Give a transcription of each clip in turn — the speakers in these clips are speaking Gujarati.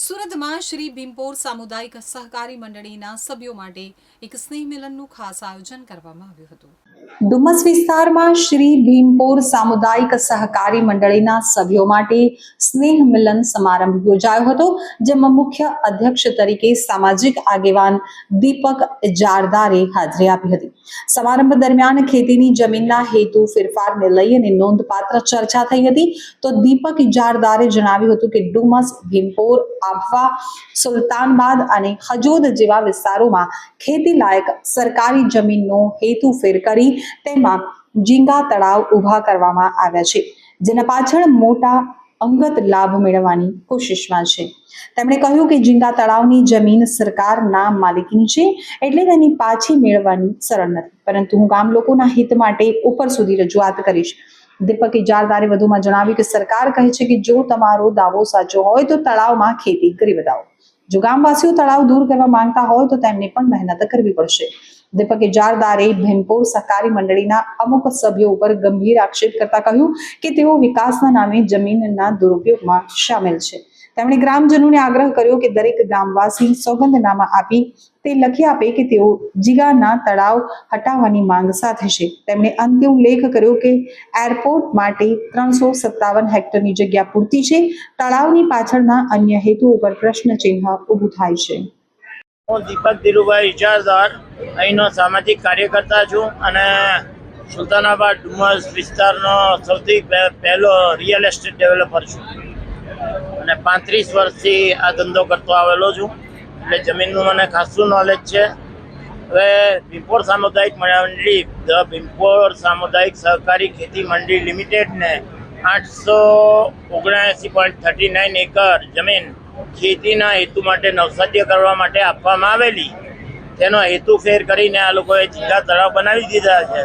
સુરતમાં શ્રી ભીમપોર સામુદાયિક સહકારી મંડળીના સભ્યો માટે એક સ્નેહ મિલનનું ખાસ આયોજન કરવામાં આવ્યું હતું. ડુમસ વિસ્તારમાં શ્રી ભીમપોર સામુદાયિક સહકારી મંડળીના સભ્યો માટે સ્નેહ મિલન સમારંભ યોજાયો હતો, જેમાં મુખ્ય અધ્યક્ષ તરીકે સામાજિક આગેવાન દીપક જારદારે હાજરી આપી હતી. સમારંભ દરમિયાન ખેતીની જમીનના હેતુ ફેરફારને લઈ અને નોંધપાત્ર ચર્ચા થઈ હતી. તો દીપક જારદારે જણાવ્યું હતું કે ડુમસ ભીમપોર આફવા સુલતાનબાદ અને હજોદ જેવા વિસ્તારોમાં ખેતી લાયક સરકારી જમીનનો હેતુ ફેર કરી તેમાં ઝીંગા તળાવ ઊભા કરવામાં આવ્યા છે, જેના પાછળ મોટા અંગત લાભ મેળવવાની કોશિશમાં છે. તેમણે કહ્યું કે ઝીંગા તળાવની જમીન સરકારના માલિકીની છે, એટલે તેની પાછી મેળવવાની સરળ નથી. પરંતુ હું ગામ લોકોના હિત માટે ઉપર સુધી રજૂઆત કરીશ. દીપક ઇજારદારે વધુમાં જણાવ્યું કે સરકાર કહે છે કે જો તમારો દાવો સાચો હોય તો તળાવમાં ખેતી કરી બતાવો જો ગામવાસીઓ તળાવ દૂર કરવા માંગતા હોય તો તેમને પણ મહેનત કરવી પડશે. દીપક ઇજારદારે ભીમપુર સહકારી મંડળીના અમુક સભ્યો ઉપર ગંભીર આક્ષેપ કરતા કહ્યું કે તેઓ વિકાસના નામે જમીનના દુરુપયોગમાં સામેલ છે. તેમણે ગ્રામજનોને આગ્રહ કર્યો કે દરેક ગામવાસી સોગંદનામા આપી તે લખી આપે કે તેઓ જીગાના તળાવ હટાવવાની માંગ સાથે છે. તેમણે અંતે ઉલ્લેખ કર્યો કે એરપોર્ટ માટે ત્રણસો સત્તાવન હેક્ટરની જગ્યા પૂરતી છે. તળાવની પાછળના અન્ય હેતુઓ પર પ્રશ્ન ચિહ્ન ઊભું થાય છે. હું દીપક ધીરુભાઈ ઇજારદાર અહીંનો સામાજિક કાર્યકર્તા છું અને સુલતાનાબાદ ડુમસ વિસ્તારનો સૌથી પહેલો રિયલ એસ્ટેટ ડેવલપર છું. અને પાંત્રીસ વર્ષથી આ ધંધો કરતો આવેલો છું. એટલે જમીનનું મને ખાસું નોલેજ છે. હવે ભીમપોર સામુદાયિક મંડળી, ધ ભીમપોર સામુદાયિક સહકારી ખેતી મંડળી લિમિટેડને આઠસો ઓગણએંસી પોઈન્ટ થર્ટી નાઇન એકર જમીન ખેતીના હેતુ માટે નવસાધ્ય કરવા માટે આપવામાં આવેલી. તેનો હેતુ ફેર કરીને આ લોકોએ જિલ્લા તળાવ બનાવી દીધા છે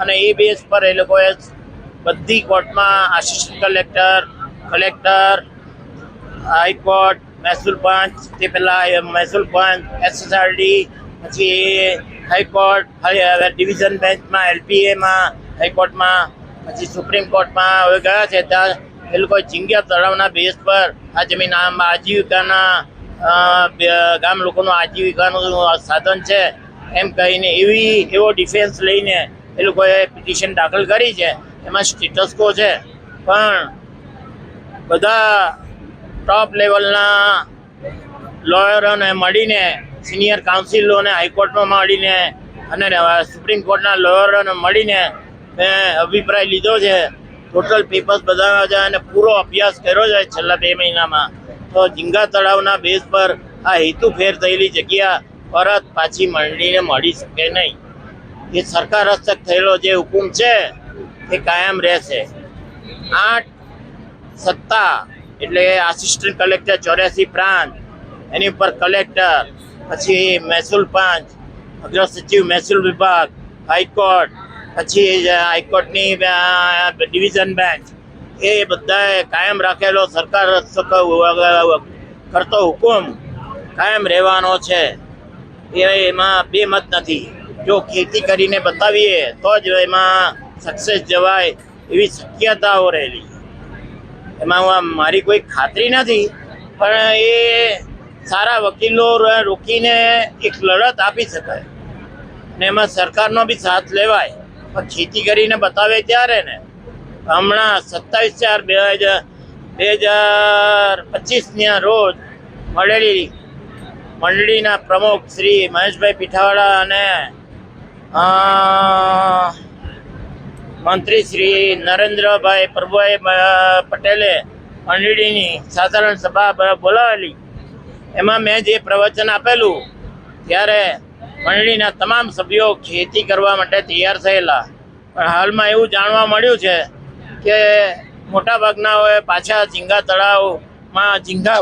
અને એ બેઝ પર એ લોકોએ બધી કોર્ટમાં આસિસ્ટન્ટ કલેક્ટર કલેક્ટર હાઈકોર્ટ, મહેસૂલ પંચ, તે પહેલાં મહેસૂલ પંચ એસએસઆરડી પછી હાઈકોર્ટ, હવે ડિવિઝન બેન્ચમાં, એલપીએમાં, હાઈકોર્ટમાં, પછી સુપ્રીમ કોર્ટમાં હવે ગયા છે. ત્યાં એ લોકો ઝીંગા તળાવના બેઝ પર. આ જમીન આમ આજીવિકાના ગામ લોકોનું આજીવિકાનું સાધન છે. એમ કહીને એવી, એવો ડિફેન્સ લઈને એ લોકોએ પિટિશન દાખલ કરી છે. એમાં સ્ટેટસ કો છે. પણ બધા ટોપ લેવલના લોયરોને મળીને સિનિયર કાઉન્સિલોને હાઈકોર્ટમાં મળીને અને સુપ્રીમ કોર્ટના લોયરોને મળીને મેં અભિપ્રાય લીધો છે. ટોટલ પેપર્સ બધા છે અને પૂરો અભ્યાસ કર્યો છે છેલ્લા બે મહિનામાં. તો ઝીંગા તળાવના બેઝ પર આ હેતુ ફેર થયેલી જગ્યા પરત પાછી મળીને મળી શકે નહીં. એ સરકાર હસ્તક થયેલો જે હુકુમ છે એ કાયમ રહેશે. આઠ સત્તા એટલે આસિસ્ટન્ટ કલેક્ટર ચોર્યાસી પ્રાંત, એની ઉપર કલેક્ટર પછી મહેસૂલ પંચ, અગ્ર સચિવ મહેસૂલ વિભાગ, હાઈકોર્ટ, પછી હાઈકોર્ટની ડિવિઝન બેન્ચ એ બધાએ કાયમ રાખેલો સરકાર કરતો હુકુમ કાયમ રહેવાનો છે. એ એમાં બે મત નથી. જો ખેતી કરીને બતાવીએ, તો જ એમાં સક્સેસ જવાય એવી શક્યતાઓ રહેલી. એમાં હું મારી કોઈ ખાતરી નથી, પણ એ સારા વકીલો રોકીને એક લડત આપી શકાય. ને એમાં સરકારનો બી સાથ લેવાય. પણ ખેતી કરીને બતાવે ત્યારે ને, હમણાં સત્તાવીસ ચાર બે હજાર બે હજાર પચીસના રોજ મળેલી મંડળીના પ્રમુખ શ્રી મહેશભાઈ પીઠાવાળા અને મંત્રી શ્રી નરેન્દ્રભાઈ પ્રભુભાઈ પટેલે મંડળીની સાધારણ સભા બોલાવેલી. એમાં મેં જે પ્રવચન આપેલું, ત્યારે મંડળીના તમામ સભ્યો ખેતી કરવા માટે તૈયાર થયેલા. પણ હાલમાં એવું જાણવા મળ્યું છે કે મોટાભાગનાઓએ પાછા ઝીંગા તળાવમાં ઝીંગા